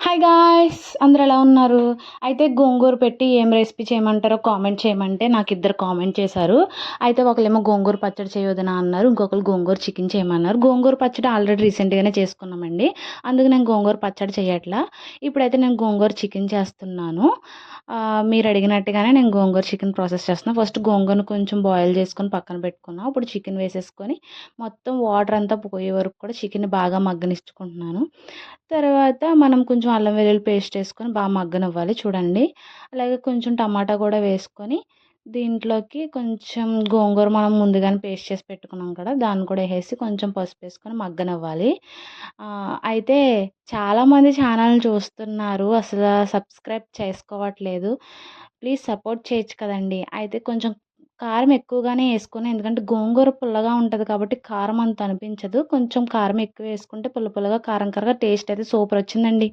Hi guys అందరు ఎలా ఉన్నారు? అయితే గోంగూర పెట్టి ఏం రెసిపీ చేయమంటారో కామెంట్ చేయమంటే నాకు ఇద్దరు కామెంట్ చేశారు. అయితే ఒకళ్ళేమో గోంగూర పచ్చడి చేయొద్దునా అన్నారు ఇంకొకరు గోంగూర చికెన్ చేయమన్నారు. గోంగూర పచ్చడి ఆల్రెడీ రీసెంట్గానే చేసుకున్నామండి. అందుకు నేను గోంగూర పచ్చడి చేయట్లా. ఇప్పుడైతే నేను గోంగూర చికెన్ చేస్తున్నాను. మీరు అడిగినట్టుగానే నేను గోంగూర చికెన్ ప్రాసెస్ చేస్తున్నాను ఫస్ట్ గోంగూరను కొంచెం బాయిల్ చేసుకొని పక్కన పెట్టుకున్నాను ఇప్పుడు చికెన్ వేసేసుకొని మొత్తం వాటర్ అంతా పోయే వరకు కూడా చికెన్ బాగా మగ్గనిచ్చుకుంటున్నాను. తర్వాత మనం కొంచెం అల్లం వెల్లుల్లి పేస్ట్ వేసుకొని బాగా మగ్గనివ్వాలి. చూడండి. అలాగే కొంచెం టమాటా కూడా వేసుకొని దీంట్లోకి కొంచెం గోంగూర మనం ముందుగానే పేస్ట్ చేసి పెట్టుకున్నాం కదా దాన్ని కూడా వేసి కొంచెం పసుపు వేసుకొని మగ్గనివ్వాలి. అయితే చాలామంది ఛానల్ని చూస్తున్నారు అసలు సబ్స్క్రైబ్ చేసుకోవట్లేదు. ప్లీజ్ సపోర్ట్ చేయొచ్చు కదండి. అయితే కొంచెం కారం ఎక్కువగానే వేసుకుని ఎందుకంటే గోంగూర పుల్లగా ఉంటుంది కాబట్టి కారం అంత అనిపించదు. కొంచెం కారం ఎక్కువ వేసుకుంటే పుల్ల పుల్లగా కారం కారంగా టేస్ట్ అయితే సూపర్ వచ్చిందండి.